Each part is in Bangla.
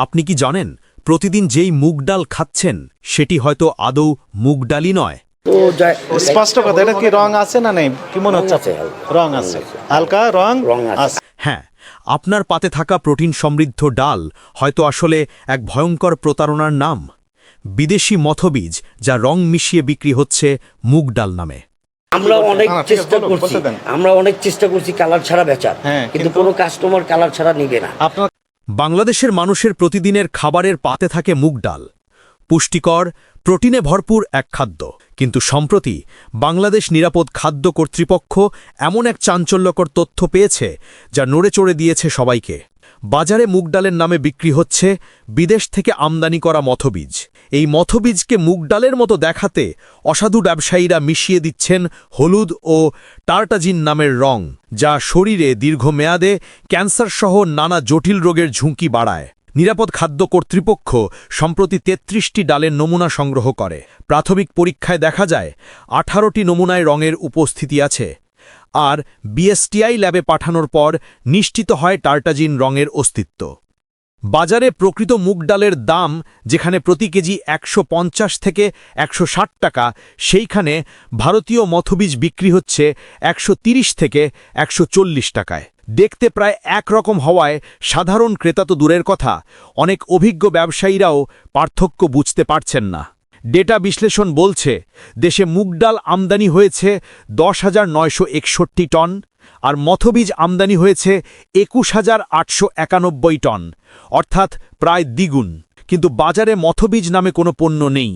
আপনি কি জানেন প্রতিদিন যেই মুগ ডাল খাচ্ছেন সেটি হয়তো আদৌ মুগ ডালই নয়? তো স্পষ্ট কথা এটা কি রং আছে না নেই? কি মনে হচ্ছে রং আছে হালকা। রং রং আছে। আছে। হ্যাঁ আপনার পাতে থাকা প্রোটিন সমৃদ্ধ ডাল হয়তো আসলে এক ভয়ঙ্কর প্রতারণার নাম। বিদেশি মথবীজ যা রং মিশিয়ে বিক্রি হচ্ছে মুগ ডাল নামে। আমরা অনেক চেষ্টা করছি। আমরা অনেক চেষ্টা করছি কালার ছাড়া বেচার হ্যাঁ, কিন্তু কিন্তু- কোনো কাস্টমার কালার ছাড়া নিবে না। আপনার বাংলাদেশের মানুষের প্রতিদিনের খাবারের পাতে থাকে মুগ ডাল। পুষ্টিকর, প্রোটিনে ভরপুর এক খাদ্য। কিন্তু সম্প্রতি বাংলাদেশ নিরাপদ খাদ্য কর্তৃপক্ষ এমন এক চাঞ্চল্যকর তথ্য পেয়েছে, যা নড়ে চড়ে দিয়েছে সবাইকে। বাজারে মুগ ডালের নামে বিক্রি হচ্ছে বিদেশ থেকে আমদানি করা মথবীজ। এই মথবীজকে মুগ ডালের মতো দেখাতে অসাধু ব্যবসায়ীরা মিশিয়ে দিচ্ছেন হলুদ ও টার্টাজিন নামের রং, যা শরীরে দীর্ঘমেয়াদে ক্যান্সারসহ নানা জটিল রোগের ঝুঁকি বাড়ায়। নিরাপদ খাদ্য কর্তৃপক্ষ সম্প্রতি তেত্রিশটি ডালের নমুনা সংগ্রহ করে। প্রাথমিক পরীক্ষায় দেখা যায়, আঠারোটি নমুনায় রঙের উপস্থিতি আছে। আর বিএসটিআই ল্যাবে পাঠানোর পর নিশ্চিত হয় টার্টাজিন রঙের অস্তিত্ব। বাজারে প্রকৃত মুগ ডালের দাম, যেখানে প্রতি কেজি একশো পঞ্চাশ থেকে একশো ষাট টাকা, সেইখানে ভারতীয় মথবীজ বিক্রি হচ্ছে একশো থেকে একশো চল্লিশ টাকায়। দেখতে প্রায় একরকম হওয়ায় সাধারণ ক্রেতা তো দূরের কথা, অনেক অভিজ্ঞ ব্যবসায়ীরাও পার্থক্য বুঝতে পারছেন না। ডেটা বিশ্লেষণ বলছে, দেশে মুগ ডাল আমদানি হয়েছে দশ হাজার নয়শো একষট্টি টন আর মথবীজ আমদানি হয়েছে একুশ হাজার আটশো একানব্বই টন, অর্থাৎ প্রায় দ্বিগুণ। কিন্তু বাজারে মথবীজ নামে কোনো পণ্য নেই,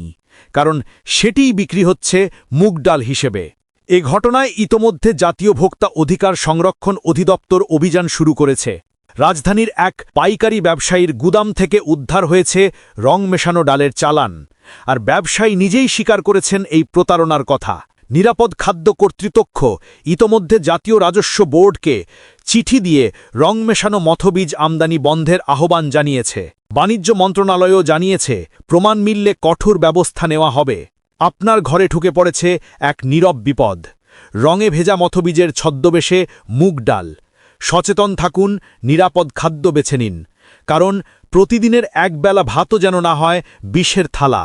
কারণ সেটিই বিক্রি হচ্ছে মুগ ডাল হিসেবে। এ ঘটনায় ইতোমধ্যে জাতীয় ভোক্তা অধিকার সংরক্ষণ অধিদপ্তর অভিযান শুরু করেছে। রাজধানীর এক পাইকারি ব্যবসায়ীর গুদাম থেকে উদ্ধার হয়েছে রং মেশানো ডালের চালান। আর ব্যবসায়ী নিজেই স্বীকার করেছেন এই প্রতারণার কথা। নিরাপদ খাদ্য কর্তৃপক্ষ ইতোমধ্যে জাতীয় রাজস্ব বোর্ডকে চিঠি দিয়ে রং মেশানো মথবীজ আমদানি বন্ধের আহ্বান জানিয়েছে। বাণিজ্য মন্ত্রণালয়ও জানিয়েছে, প্রমাণ মিললে কঠোর ব্যবস্থা নেওয়া হবে। আপনার ঘরে ঢুকে পড়েছে এক নীরব বিপদ। রঙে ভেজা মথবীজের ছদ্মবেশে মুগ ডাল। সচেতন থাকুন, নিরাপদ খাদ্য বেছে নিন। কারণ প্রতিদিনের একবেলা ভাতও যেন না হয়, বিষের থালা।